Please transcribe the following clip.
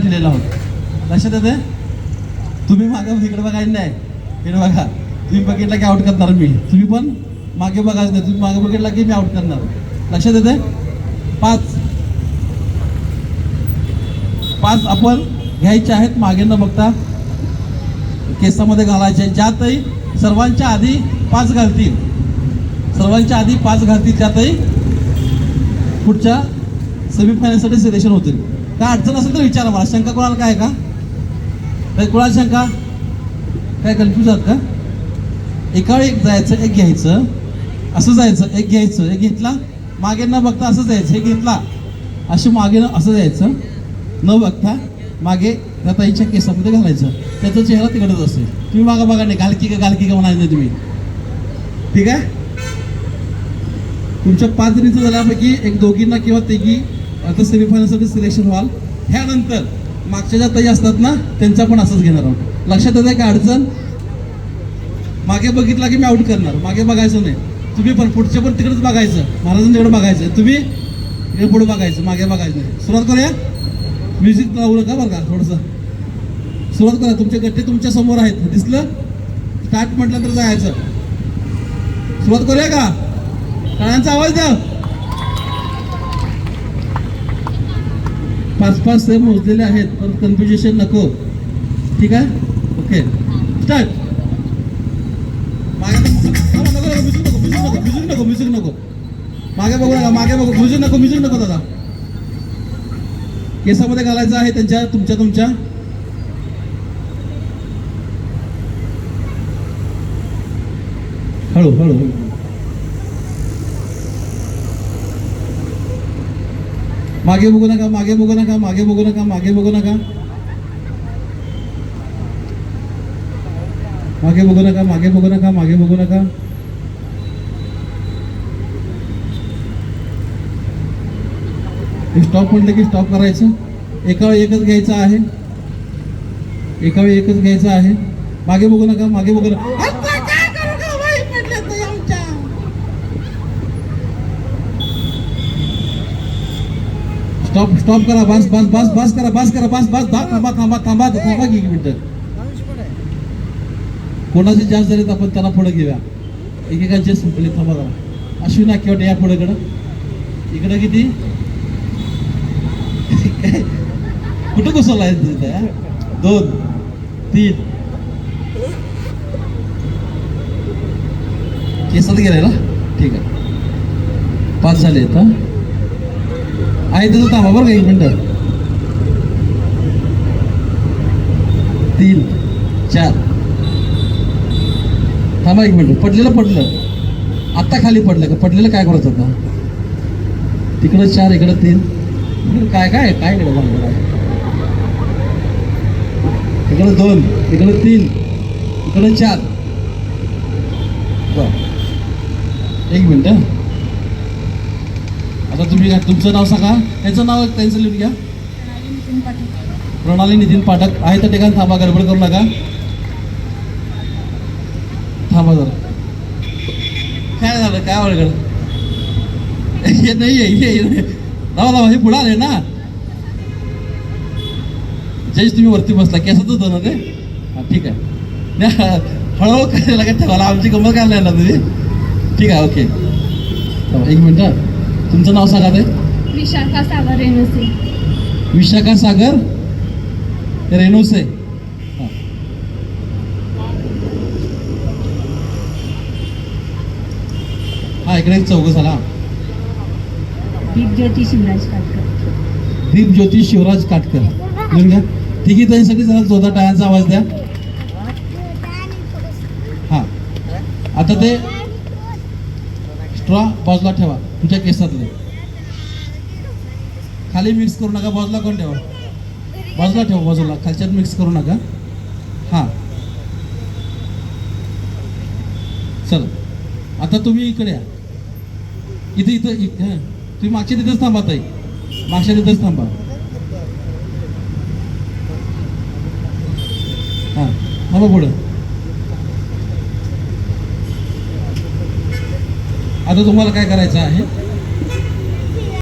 दिलेला आहोत लक्षात येते तुम्ही मागे इकडे बघायचं नाही? इकडे बघा. तुम्ही बघितला की आउट करणार मी. तुम्ही पण मागे बघायचं नाही? तुम्ही मागे बघितला की मी आउट करणार. लक्षात येते पाच. पाच आपण घ्यायचे आहेत मागे न बघता. केसामध्ये घालायचे. ज्यातही सर्वांच्या आधी पाच घालतील. सर्वांच्या आधी पाच घालतील त्यातही पुढच्या सेमीफायनलसाठी सिलेक्शन होतील. काय अडचण असेल तर विचारा मला. शंका कोणाला काय का? काय कोणाला शंका? काय कन्फ्यूज आहात का? एका वेळी एक जायचं एक घ्यायचं. असं जायचं एक घ्यायचं एक घेतला. मागे न बघता असं जायचं हे घेतला. असं मागे न असं जायचं. न बघता मागे त्या ताईच्या केसामध्ये घालायचं. त्याचा चेहरा तिकडच असेल. तुम्ही मागा बघा नाही घालकी का घालकी का म्हणायचं नाही तुम्ही. ठीक आहे? तुमच्या पाच जणीचं झाल्यापैकी एक दोघींना किंवा तिघी आता सेमीफायनलसाठी सिलेक्शन व्हाल. ह्यानंतर मागच्या ज्या ताई असतात ना त्यांचा पण असंच घेणार आहोत. लक्षात आहे का अडचण? मागे बघितला की मी आउट करणार. मागे बघायचं नाही. तुम्ही पण पुढचे पण तिकडेच बघायचं. महाराजांच्याकडे बघायचं. तुम्ही इकडे पुढे बघायचं. मागे बघायचं नाही. सुरुवात करूया. म्युझिक लावलं का बघा थोडंसं. सुरुवात करा. तुमचे गट्टे तुमच्यासमोर आहेत. दिसलं? स्टार्ट म्हटलं तर जायचं. सुरुवात करूया का? टाळ्यांचा आवाज द्या. पाच पाच ते मोजलेले आहेत पण कन्फ्युजेशन नको. ठीक आहे? ओके स्टार्ट मागे नको म्युझिक नको म्युझिक नको नको. मागे बघू नका मागे बघू. म्युझिक नको म्युझिक नको दादा. केसामध्ये घालायचं आहे त्यांच्या तुमच्या तुमच्या. हळू हळू हळू मागे बघू नका मागे बघू नका मागे बघू नका मागे बघू नका. मागे बघू नका मागे बघू नका मागे बघू नका. स्टॉप म्हटलं की स्टॉप करायचं. एका एकच घ्यायचं आहे. एका वेळी एकच घ्यायचं आहे. मागे बघू नका मागे बघू नका आता काय करू गं बाई म्हटलं तर आमच्या. स्टॉप स्टॉप करा बस बस बस बस करा बस करा बस बस थांबा थांबा थांबा थांबा की एक कोणाची कोणाचे जास्त झालेत आपण त्यांना पुढे घेऊया. एकेकांचे संपले थांबा जरा. अश्विना किंवा या पुढे कडं इकडं किती? कुठं घुसवला आहे तिथं, दोन तीन. केसात गेलाय ना? ठीक आहे. पाच झाले आहेत आहे तसं थांबा बरं का एक मिनटं. तीन चार. थांबा एक मिनटं. पडलेलं पडलं. आत्ता खाली पडलं का? पडलेलं काय करत होता? तिकडं चार इकडं तीन. काय काय काय इकडं इकडं दोन इकडं तीन इकडं चार. बरं. एक मिनटं. आता तुम्ही तुमचं नाव सांगा. त्यांचं नाव त्यांचं लिहून घ्या. प्रणाली नितीन पाठक. आहे त्या ठिकाणी थांबा गडबड करू नका. थांबा जरा. काय झालं? काय अवघड हे नाही आहे हे लावा लावा हे पुढे आले ना. जयेश तुम्ही वरती बसला. केसात होतं ना ते? हा ठीक आहे. हळूहळू करायला काय ठेवायला आमची गंमत काय नाही. ना तुम्ही ठीक आहे ओके. एक मिनिट. तुमचं नाव सांगा ते. विशाखा सागर रेणुसे. विशाखा सागर रेणुसे. हा. इकडे चौघ झाला. दीपज्योती शिवराज काटकर. दीप ज्योती शिवराज काटकर. घ्या. तिघी त्यांच्यासाठी जरा जोरदार टाळ्यांचा आवाज द्या. हा. आता ते स्ट्रॉ बाजूला ठेवा. तुमच्या केसातले. खाली मिक्स करू नका बाजूला कोण ठेवा? बाजूला ठेवा बाजूला. खालच्यात मिक्स करू नका. हां. चला. आता तुम्ही इकडे या. इथे इथं इ- तुम्ही मागच्या तिथंच थांबा ताई. मागच्या तिथंच थांबा. हां. थांबा पुढं. आता तुम्हाला काय करायचं आहे?